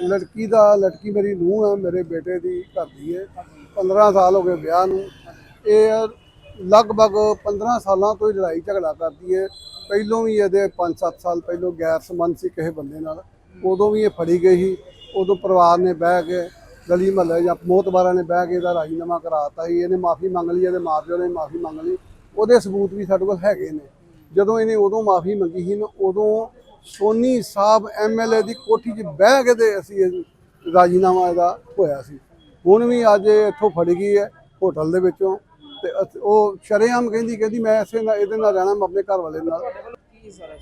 ਲੜਕੀ ਦਾ, ਲੜਕੀ ਮੇਰੀ ਨੂੰਹ ਹੈ, ਮੇਰੇ ਬੇਟੇ ਦੀ ਘਰ ਦੀ ਹੈ। 15 ਸਾਲ ਹੋ ਗਏ ਵਿਆਹ ਨੂੰ। ਇਹ ਲਗਭਗ 15 ਸਾਲਾਂ ਤੋਂ ਹੀ ਲੜਾਈ ਝਗੜਾ ਕਰਦੀ ਹੈ। ਪਹਿਲੋਂ ਵੀ ਇਹਦੇ 5-7 ਸਾਲ ਪਹਿਲੋਂ ਗੈਰ ਸੰਬੰਧ ਸੀ ਕਿਸੇ ਬੰਦੇ ਨਾਲ। ਉਦੋਂ ਵੀ ਇਹ ਫੜੀ ਗਈ ਸੀ। ਉਦੋਂ ਪਰਿਵਾਰ ਨੇ ਬਹਿ ਕੇ ਗਲੀ ਮਹੱਲੇ ਜਾਂ ਮੋਤਬਾਰਾਂ ਨੇ ਬਹਿ ਕੇ ਇਹਦਾ ਰਾਜੀਨਾਮਾ ਕਰਾਤਾ ਸੀ। ਇਹਨੇ ਮਾਫੀ ਮੰਗ ਲਈ, ਇਹਦੇ ਮਾਪਿਓ ਨੇ ਮਾਫੀ ਮੰਗ ਲਈ। ਉਹਦੇ ਸਬੂਤ ਵੀ ਸਾਡੇ ਕੋਲ ਹੈਗੇ ਨੇ। ਜਦੋਂ ਇਹਨੇ ਉਦੋਂ ਮਾਫੀ ਮੰਗੀ ਸੀ ਨਾ, ਉਦੋਂ ਸੋਨੀ ਸਾਹਿਬ ਐਮਐਲਏ ਦੀ ਕੋਠੀ 'ਚ ਬਹਿ ਕੇ ਤੇ ਅਸੀਂ ਰਾਜੀਨਾਮਾ ਇਹਦਾ ਹੋਇਆ ਸੀ। ਹੁਣ ਵੀ ਅੱਜ ਇੱਥੋਂ ਫੜ ਗਈ ਹੈ ਹੋਟਲ ਦੇ ਵਿੱਚੋਂ ਤੇ ਉਹ ਸ਼ਰੇਆਮ ਕਹਿੰਦੀ ਕਹਿੰਦੀ ਮੈਂ ਇਸੇ ਨਾਲ ਇਹਦੇ ਨਾਲ ਰਹਿਣਾ ਮੈਂ ਆਪਣੇ ਘਰ ਵਾਲੇ ਨਾਲ।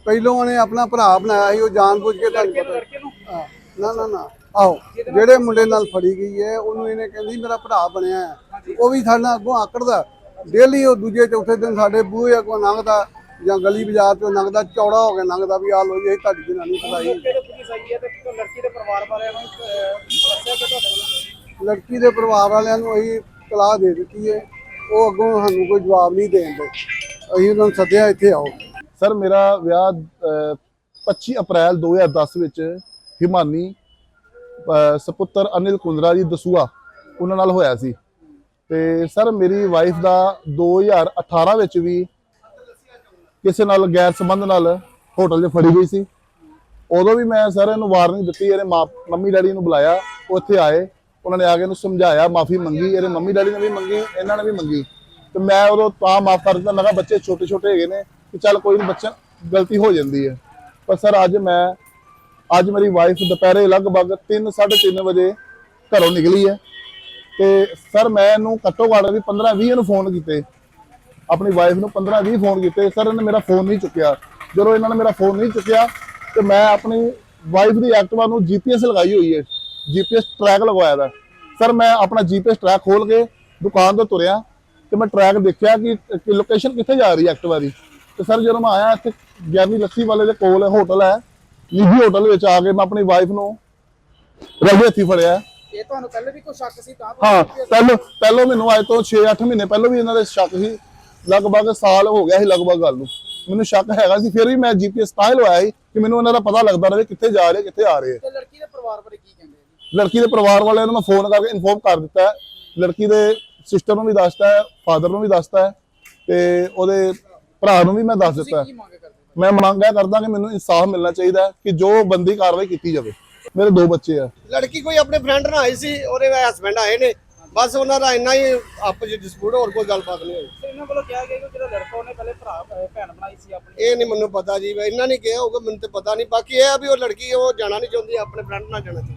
ਪਹਿਲੋਂ ਉਹਨੇ ਆਪਣਾ ਭਰਾ ਬਣਾਇਆ ਸੀ ਉਹ ਜਾਣਬੁੱਝ ਕੇ ਤੁਹਾਨੂੰ ਪਤਾ ਨਾ? ਨਾ ਨਾ ਆਹੋ ਜਿਹੜੇ ਮੁੰਡੇ ਨਾਲ ਫੜੀ ਗਈ ਹੈ ਉਹਨੂੰ ਇਹਨੇ ਕਹਿੰਦੀ ਮੇਰਾ ਭਰਾ ਬਣਿਆ ਹੈ। ਉਹ ਵੀ ਸਾਡੇ ਨਾਲ ਅੱਗੋਂ ਆਕੜਦਾ। ਡੇਲੀ ਉਹ ਦੂਜੇ ਚੌਥੇ ਦਿਨ ਸਾਡੇ ਬੂਹੇ ਅੱਗੋਂ ਲੰਘਦਾ। ਜਾਂ ਗਲੀ ਬਾਜ਼ਾਰ ਚੋਂ ਲੰਘਦਾ ਚੌੜਾ ਹੋ ਕੇ ਲੰਘਦਾ ਵੀ ਆ ਲੋ ਜੀ ਇਹ ਤੁਹਾਡੀ ਜਨਾਨੀ ਫਸਾਈ ਕਿਹੜੇ ਪੁਲਿਸ ਆਈ ਹੈ ਤੇ ਲੜਕੀ ਦੇ ਪਰਿਵਾਰ ਵਾਲਿਆਂ ਨੂੰ ਦੱਸਿਆ ਕਿ ਤੁਹਾਡੇ ਵੱਲੋਂ? ਲੜਕੀ ਦੇ ਪਰਿਵਾਰ ਵਾਲਿਆਂ ਨੂੰ ਅਸੀਂ ਤਲਾਹ ਦੇ ਦਿੱਤੀ ਹੈ। ਉਹ ਅੱਗੋਂ ਸਾਨੂੰ ਕੋਈ ਜਵਾਬ ਨਹੀਂ ਦੇਣਦੇ ਅਸੀਂ ਉਹਨਾਂ ਨੂੰ ਸੱਦਿਆ ਇੱਥੇ ਆਓ। ਸਰ ਮੇਰਾ ਵਿਆਹ ਅਹ, 25 ਅਪ੍ਰੈਲ 2010 ਵਿੱਚ ਹਿਮਾਨੀ ਸਪੁੱਤਰ ਅਨਿਲ ਕੁੰਦਰਾ ਜੀ ਦਸੂਆ ਉਹਨਾਂ ਨਾਲ ਹੋਇਆ ਸੀ। ਤੇ ਸਰ ਮੇਰੀ ਵਾਈਫ ਦਾ 2018 ਵਿੱਚ ਵੀ ਕਿਸੇ ਨਾਲ ਗੈਰ ਸੰਬੰਧ ਨਾਲ ਹੋਟਲ 'ਚ ਫੜੀ ਗਈ ਸੀ। ਉਦੋਂ ਵੀ ਮੈਂ ਸਰ ਇਹਨੂੰ ਵਾਰਨਿੰਗ ਦਿੱਤੀ ਇਹਦੇ ਮਾਂ, ਮੰਮੀ ਡੈਡੀ ਨੂੰ ਬੁਲਾਇਆ, ਉਹ ਇੱਥੇ ਆਏ। ਉਹਨਾਂ ਨੇ ਆ ਕੇ ਇਹਨੂੰ ਸਮਝਾਇਆ, ਮਾਫੀ ਮੰਗੀ, ਇਹਦੇ ਮੰਮੀ ਡੈਡੀ ਨੇ ਵੀ ਮੰਗੀ, ਇਹਨਾਂ ਨੇ ਵੀ ਮੰਗੀ। ਤੇ ਮੈਂ ਉਦੋਂ ਤਾਂ ਮਾਫ ਕਰ ਦਿੱਤਾ ਮੈਂ ਕਿਹਾ ਬੱਚੇ ਛੋਟੇ ਛੋਟੇ ਹੈਗੇ ਨੇ ਕਿ ਚੱਲ ਕੋਈ ਨਹੀਂ ਬੱਚਾ ਗਲਤੀ ਹੋ ਜਾਂਦੀ ਹੈ। ਪਰ ਸਰ ਅੱਜ ਮੈਂ, ਅੱਜ ਮੇਰੀ ਵਾਈਫ ਦੁਪਹਿਰੇ ਲਗਭਗ 3 3:30 ਵਜੇ ਘਰੋਂ ਨਿਕਲੀ ਹੈ। ਤੇ ਸਰ ਮੈਂ ਇਹਨੂੰ ਘੱਟੋ ਘੱਟ ਵੀ 15 20 ਨੂੰ ਫੋਨ ਕੀਤੇ। ਆਪਣੀ ਵਾਈਫ ਨੂੰ 15 20 ਫੋਨ ਕੀਤੇ ਸਰ ਇਹਨੇ ਮੇਰਾ ਫੋਨ ਨਹੀਂ ਚੁੱਕਿਆ। ਜਦੋਂ ਇਹਨਾਂ ਨੇ ਮੇਰਾ ਫੋਨ ਨਹੀਂ ਚੁੱਕਿਆ ਤੇ ਮੈਂ ਆਪਣੀ ਵਾਈਫ ਦੀ ਐਕਟਿਵਾ ਨੂੰ ਜੀਪੀਐਸ ਲਗਾਈ ਹੋਈ ਹੈ। ਜੀਪੀਐਸ ਟਰੈਕ ਲਗਵਾਇਆ ਦਾ। ਸਰ ਮੈਂ ਆਪਣਾ ਜੀਪੀਐਸ ਟਰੈਕ ਖੋਲ ਕੇ ਦੁਕਾਨ ਤੋਂ ਤੁਰਿਆ ਤੇ ਮੈਂ ਟਰੈਕ ਦੇਖਿਆ ਕਿ ਲੋਕੇਸ਼ਨ ਕਿੱਥੇ ਜਾ ਰਹੀ ਹੈ ਐਕਟਿਵਾ ਦੀ। ਤੇ ਸਰ ਜਦੋਂ ਮੈਂ ਆਇਆ ਇੱਥੇ ਗਿਆਨੀ ਲੱਸੀ ਵਾਲੇ ਦੇ ਕੋਲ ਹੋਟਲ ਹੈ ਨਿੱਜੀ ਹੋਟਲ ਵਿੱਚ ਆ ਕੇ ਮੈਂ ਆਪਣੀ ਵਾਈਫ ਨੂੰ ਰਗੇ ਹੱਥੀ ਫੜਿਆ। ਇਹ ਤੁਹਾਨੂੰ ਪਹਿਲੇ ਵੀ ਕੋਈ ਸ਼ੱਕ ਸੀ ਤਾਂ? ਹਾਂ ਪਹਿਲੋਂ ਪਹਿਲੋਂ ਮੈਨੂੰ ਅੱਜ ਤੋਂ 6-8 ਮਹੀਨੇ ਪਹਿਲੋਂ ਵੀ ਇਹਨਾਂ ਦੇ ਸ਼ੱਕ ਸੀ। ਲਗਭਗ ਸਾਲ ਹੋ ਗਿਆ ਸੀ ਲਗਭਗ ਗੱਲ ਨੂੰ। ਮੈਨੂੰ ਸ਼ੱਕ ਹੈਗਾ ਸੀ ਫਿਰ ਵੀ ਮੈਂ ਜੀਪੀਐਸ ਤਾਂ ਹੀ ਲਵਾਇਆ ਸੀ ਕਿ ਮੈਨੂੰ ਇਹਨਾਂ ਦਾ ਪਤਾ ਲੱਗਦਾ ਰਹੇ ਕਿੱਥੇ ਜਾ ਰਹੇ ਕਿੱਥੇ ਆ ਰਹੇ ਤੇ ਲੜਕੀ ਦੇ ਪਰਿਵਾਰ ਬਾਰੇ ਕੀ ਕਹਿੰਦੇ ਜੀ? ਲੜਕੀ ਦੇ ਪਰਿਵਾਰ ਵਾਲਿਆਂ ਨੂੰ ਮੈਂ ਫੋਨ ਕਰਕੇ ਇਨਫੋਰਮ ਕਰ ਦਿੱਤਾ ਹੈ। ਲੜਕੀ ਦੇ ਸਿਸਟਰ ਨੂੰ ਵੀ ਦੱਸਤਾ ਹੈ ਫਾਦਰ ਨੂੰ ਵੀ ਦੱਸਤਾ ਹੈ ਤੇ ਉਹਦੇ ਭਰਾ ਨੂੰ ਵੀ ਮੈਂ ਦੱਸ ਦਿੱਤਾ? ਮੈਂ ਮੰਗ ਇਹ ਕਰਦਾ ਕਿ ਮੈਨੂੰ ਇਨਸਾਫ ਮਿਲਣਾ ਚਾਹੀਦਾ ਹੈ ਕਿ ਜੋ ਬੰਦੀ ਕਾਰਵਾਈ ਕੀਤੀ ਜਾਵੇ। ਮੇਰੇ ਦੋ ਬੱਚੇ ਆ। ਲੜਕੀ ਕੋਈ ਆਪਣੇ ਫਰੈਂਡ ਨਾਲ ਆਈ ਸੀ ਉਹਦੇ ਹਸਬੰਡ ਆਏ ਨੇ। ਬਸ ਉਹਨਾਂ ਦਾ ਇੰਨਾ ਹੀ ਆਪਸ ਵਿੱਚ ਡਿਸਪਿਊਟ ਹੋਰ ਕੋਈ ਗੱਲਬਾਤ ਨਹੀਂ ਹੋਈ। ਇਹਨਾਂ ਵੱਲੋਂ ਕਿਹਾ ਗਿਆ ਕਿ ਜਿਹੜਾ ਲੜਕਾ ਉਹਨੇ ਪਹਿਲੇ ਭਰਾ ਭੈਣ ਬਣਾਈ ਸੀ ਆਪਣੀ। ਇਹ ਨਹੀਂ ਮੈਨੂੰ ਪਤਾ ਜੀ ਇਹਨਾਂ ਨੇ ਕਿਹਾ ਹੋਊਗਾ ਮੈਨੂੰ ਤੇ ਪਤਾ ਨਹੀਂ। ਬਾਕੀ ਇਹ ਆ ਵੀ ਉਹ ਲੜਕੀ ਉਹ ਜਾਣਾ ਨਹੀਂ ਚਾਹੁੰਦੀ ਆਪਣੇ ਫਰੈਂਡ ਨਾਲ ਜਾਣਾ ਚਾਹੁੰਦੀ।